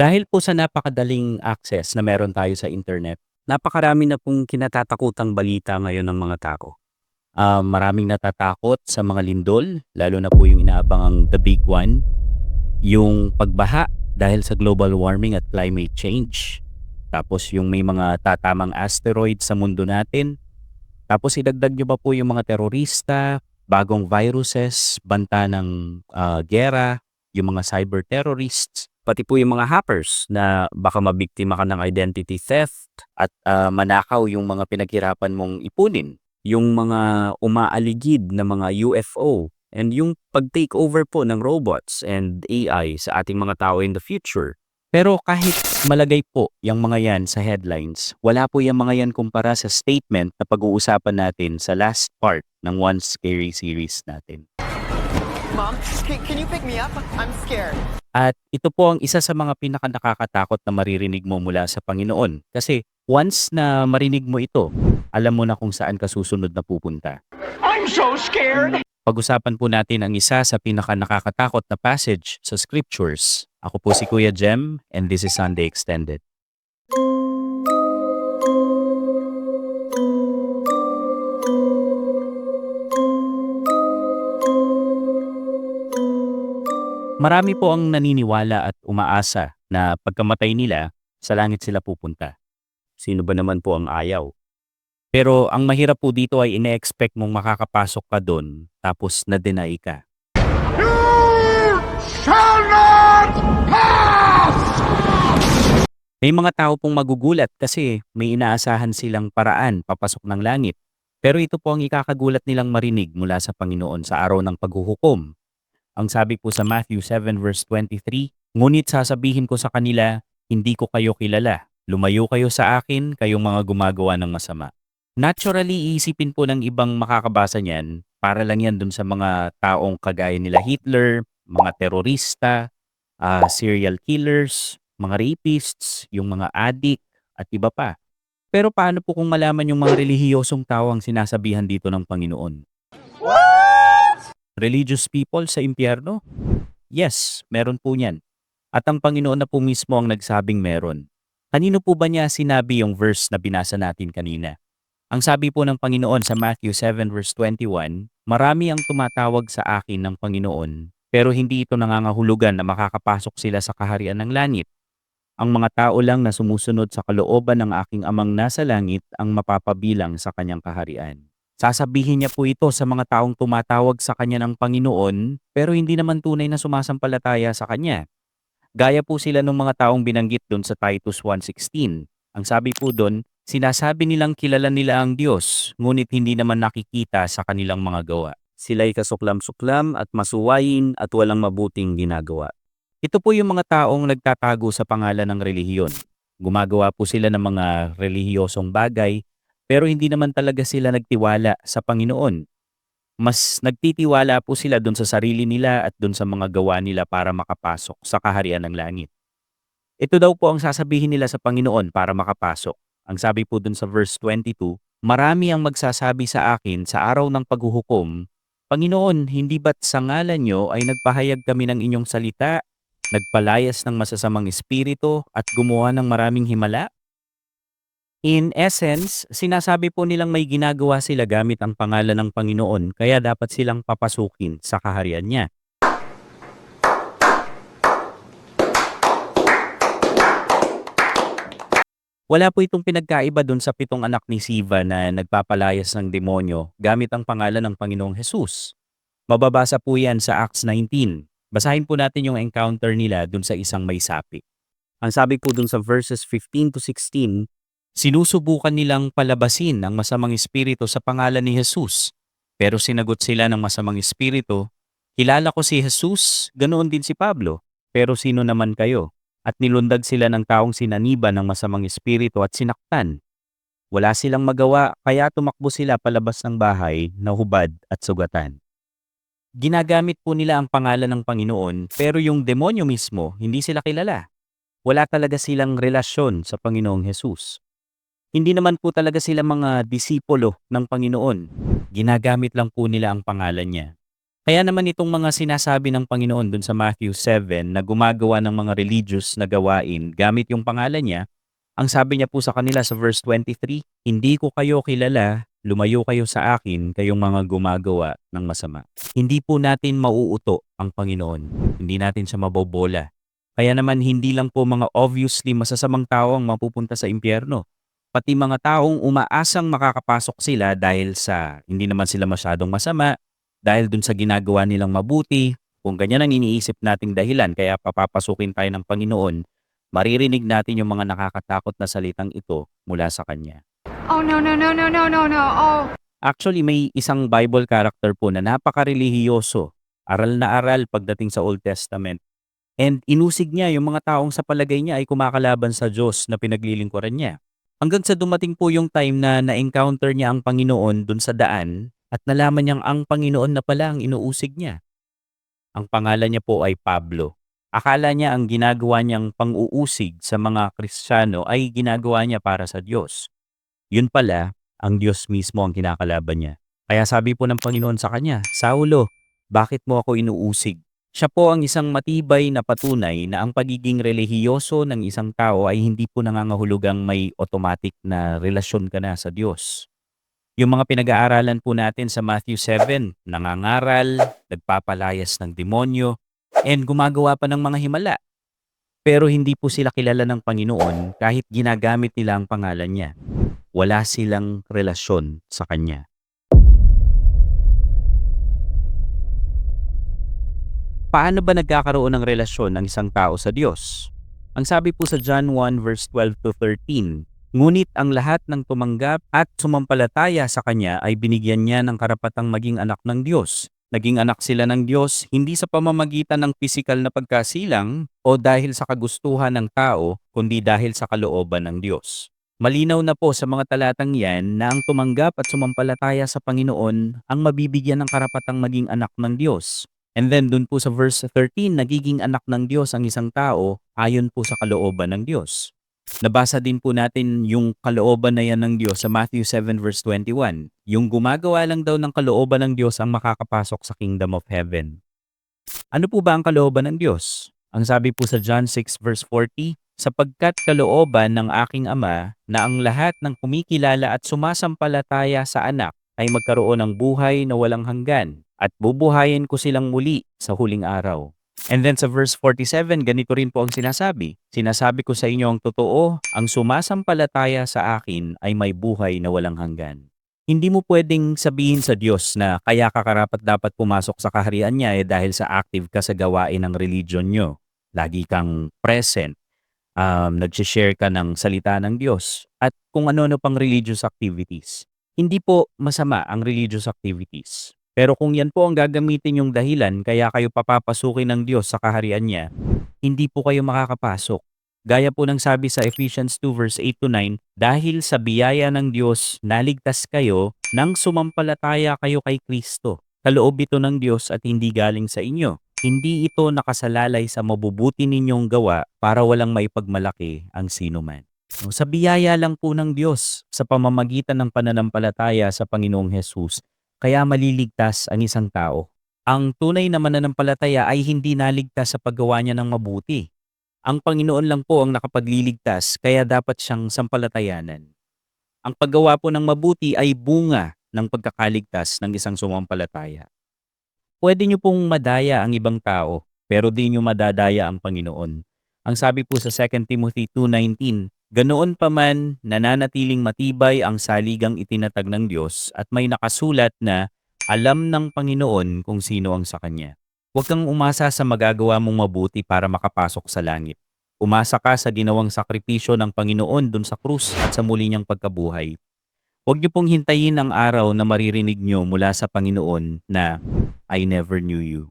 Dahil po sa napakadaling access na meron tayo sa internet, napakarami na pong kinatatakutang balita ngayon ng mga tao. Ah, maraming natatakot sa mga lindol, lalo na po yung inaabangang the big one, yung pagbaha dahil sa global warming at climate change. Tapos yung may mga tatamang asteroid sa mundo natin. Tapos idagdag nyo pa po yung mga terorista, bagong viruses, banta ng ah, gera, yung mga cyber terrorists, pati po yung mga hackers na baka mabiktima ka ng identity theft at ah, manakaw yung mga pinaghirapan mong ipunin. Yung mga umaaligid na mga UFO and yung pag-take over po ng robots and AI sa ating mga tao in the future. Pero kahit malagay po yung mga yan sa headlines, wala po yung mga yan kumpara sa statement na pag-uusapan natin sa last part ng One Scary series natin. Mom, can, can you pick me up? I'm scared. At ito po ang isa sa mga pinaka-nakakatakot na maririnig mo mula sa Panginoon. Kasi once na marinig mo ito, alam mo na kung saan ka susunod na pupunta. I'm so scared. Pag-usapan po natin ang isa sa pinaka-nakakatakot na passage sa scriptures. Ako po si Kuya Jem and this is Sunday Extended. Marami po ang naniniwala at umaasa na pagkamatay nila, sa langit sila pupunta. Sino ba naman po ang ayaw? Pero ang mahirap po dito ay ine-expect mong makakapasok ka doon tapos na-deny ka. Shall not pass. May mga tao pong magugulat kasi may inaasahan silang paraan papasok ng langit. Pero ito po ang ikakagulat nilang marinig mula sa Panginoon sa araw ng paghuhukom. Ang sabi po sa Matthew 7 verse 23, Ngunit sasabihin ko sa kanila, hindi ko kayo kilala. Lumayo kayo sa akin, kayong mga gumagawa ng masama. Naturally, iisipin po ng ibang makakabasa niyan, para lang yan dun sa mga taong kagaya nila Hitler, mga terorista, ah, serial killers, mga rapists, yung mga addict, at iba pa. Pero paano po kung malaman yung mga relihiyosong tao ang sinasabihan dito ng Panginoon? Religious people sa impyerno? Yes, meron po niyan. At ang Panginoon na po mismo ang nagsabing meron. Kanino po ba niya sinabi yung verse na binasa natin kanina? Ang sabi po ng Panginoon sa Matthew 7 verse 21, Marami ang tumatawag sa akin ng Panginoon, pero hindi ito nangangahulugan na makakapasok sila sa kaharian ng langit. Ang mga tao lang na sumusunod sa kalooban ng aking amang nasa langit ang mapapabilang sa kanyang kaharian. Sasabihin niya po ito sa mga taong tumatawag sa kanya ng Panginoon, pero hindi naman tunay na sumasampalataya sa kanya. Gaya po sila ng mga taong binanggit doon sa Titus 1.16. Ang sabi po doon, sinasabi nilang kilala nila ang Diyos, ngunit hindi naman nakikita sa kanilang mga gawa. Sila'y kasuklam-suklam at masuwayin at walang mabuting ginagawa. Ito po yung mga taong nagtatago sa pangalan ng relihiyon. Gumagawa po sila ng mga relihiyosong bagay, pero hindi naman talaga sila nagtiwala sa Panginoon mas nagtitiwala po sila doon sa sarili nila at doon sa mga gawa nila para makapasok sa kaharian ng langit. Ito daw po ang sasabihin nila sa Panginoon para makapasok. Ang sabi po doon sa verse 22, Marami ang magsasabi sa akin sa araw ng paghuhukom, Panginoon, hindi ba't sa ngalan nyo ay nagpahayag kami ng inyong salita, nagpalayas ng masasamang espiritu at gumawa ng maraming himala? In essence, sinasabi po nilang may ginagawa sila gamit ang pangalan ng Panginoon kaya dapat silang papasukin sa kaharian niya. Wala po itong pinagkaiba dun sa pitong anak ni Siva na nagpapalayas ng demonyo gamit ang pangalan ng Panginoong Jesus. Mababasa po yan sa Acts 19. Basahin po natin yung encounter nila dun sa isang may sapi. Ang sabi po dun sa verses 15 to 16, Sinusubukan nilang palabasin ang masamang espiritu sa pangalan ni Jesus. Pero sinagot sila ng masamang espiritu, Kilala ko si Jesus, ganoon din si Pablo. Pero sino naman kayo? At nilundag sila ng taong sinaniba ng masamang espiritu at sinaktan. Wala silang magawa kaya tumakbo sila palabas ng bahay na hubad at sugatan. Ginagamit po nila ang pangalan ng Panginoon pero yung demonyo mismo hindi sila kilala. Wala talaga silang relasyon sa Panginoong Jesus. Hindi naman po talaga sila mga disipulo ng Panginoon. Ginagamit lang po nila ang pangalan niya. Kaya naman itong mga sinasabi ng Panginoon dun sa Matthew 7 na gumagawa ng mga religious na gawain gamit yung pangalan niya, ang sabi niya po sa kanila sa verse 23, Hindi ko kayo kilala, lumayo kayo sa akin, kayong mga gumagawa ng masama. Hindi po natin mauuto ang Panginoon. Hindi natin siya mabobola. Kaya naman hindi lang po mga obviously masasamang tao ang mapupunta sa impyerno. Pati mga taong umaasang makakapasok sila dahil sa hindi naman sila masyadong masama, dahil dun sa ginagawa nilang mabuti, kung ganyan ang iniisip nating dahilan kaya papapasukin tayo ng Panginoon, maririnig natin yung mga nakakatakot na salitang ito mula sa Kanya. Oh no no no no no no no. Oh. Actually, may isang Bible character po na napaka-relihiyoso, aral na aral pagdating sa Old Testament. And inusig niya yung mga taong sa palagay niya ay kumakalaban sa Diyos na pinaglilingkuran niya. Hanggang sa dumating po yung time na na-encounter niya ang Panginoon dun sa daan at nalaman niyang ang Panginoon na pala ang inuusig niya. Ang pangalan niya po ay Pablo. Akala niya ang ginagawa niyang pang-uusig sa mga Kristiyano ay ginagawa niya para sa Diyos. Yun pala, ang Diyos mismo ang kinakalaban niya. Kaya sabi po ng Panginoon sa kanya, Saulo, bakit mo ako inuusig? Siya po ang isang matibay na patunay na ang pagiging relihiyoso ng isang tao ay hindi po nangangahulugang may automatic na relasyon ka na sa Diyos. Yung mga pinag-aaralan po natin sa Matthew 7, nangangaral, nagpapalayas ng demonyo, and gumagawa pa ng mga himala. Pero hindi po sila kilala ng Panginoon kahit ginagamit nila ang pangalan niya. Wala silang relasyon sa Kanya. Paano ba nagkakaroon ng relasyon ng isang tao sa Diyos? Ang sabi po sa John 1 verse 12 to 13, Ngunit ang lahat ng tumanggap at sumampalataya sa Kanya ay binigyan niya ng karapatang maging anak ng Diyos. Naging anak sila ng Diyos hindi sa pamamagitan ng pisikal na pagkasilang o dahil sa kagustuhan ng tao, kundi dahil sa kalooban ng Diyos. Malinaw na po sa mga talatang yan na ang tumanggap at sumampalataya sa Panginoon ang mabibigyan ng karapatang maging anak ng Diyos. And then dun po sa verse 13, nagiging anak ng Diyos ang isang tao ayon po sa kalooban ng Diyos. Nabasa din po natin yung kalooban na yan ng Diyos sa Matthew 7 verse 21. Yung gumagawa lang daw ng kalooban ng Diyos ang makakapasok sa kingdom of heaven. Ano po ba ang kalooban ng Diyos? Ang sabi po sa John 6 verse 40, sapagkat kalooban ng aking ama na ang lahat ng kumikilala at sumasampalataya sa anak ay magkaroon ng buhay na walang hanggan at bubuhayin ko silang muli sa huling araw. And then sa verse 47, ganito rin po ang sinasabi. Sinasabi ko sa inyo ang totoo, ang sumasampalataya sa akin ay may buhay na walang hanggan. Hindi mo pwedeng sabihin sa Diyos na kaya ka karapat dapat pumasok sa kaharian niya eh dahil sa active ka sa gawain ng religion nyo. Lagi kang present, um, nag-share ka ng salita ng Diyos, at kung ano-ano pang religious activities. Hindi po masama ang religious activities. Pero kung yan po ang gagamitin yung dahilan kaya kayo papapasukin ng Diyos sa kaharian niya, hindi po kayo makakapasok. Gaya po ng sabi sa Ephesians 2 verse 8 to 9, dahil sa biyaya ng Diyos, naligtas kayo nang sumampalataya kayo kay Kristo. Kaloob ito ng Diyos at hindi galing sa inyo. Hindi ito nakasalalay sa mabubuti ninyong gawa para walang maipagmalaki ang sino man. No, Sa biyaya lang po ng Diyos sa pamamagitan ng pananampalataya sa Panginoong Hesus, kaya maliligtas ang isang tao. Ang tunay na mananampalataya ay hindi naligtas sa paggawa niya ng mabuti. Ang Panginoon lang po ang nakapagliligtas kaya dapat siyang sampalatayanan. Ang paggawa po ng mabuti ay bunga ng pagkakaligtas ng isang sumampalataya. Pwede niyo pong madaya ang ibang tao, pero di niyo madadaya ang Panginoon. Ang sabi po sa 2 Timothy 2.19, Ganoon pa man, nananatiling matibay ang saligang itinatag ng Diyos at may nakasulat na alam ng Panginoon kung sino ang sa Kanya. Huwag kang umasa sa magagawa mong mabuti para makapasok sa langit. Umasa ka sa ginawang sakripisyo ng Panginoon dun sa krus at sa muli niyang pagkabuhay. Huwag niyo pong hintayin ang araw na maririnig niyo mula sa Panginoon na, I never knew you.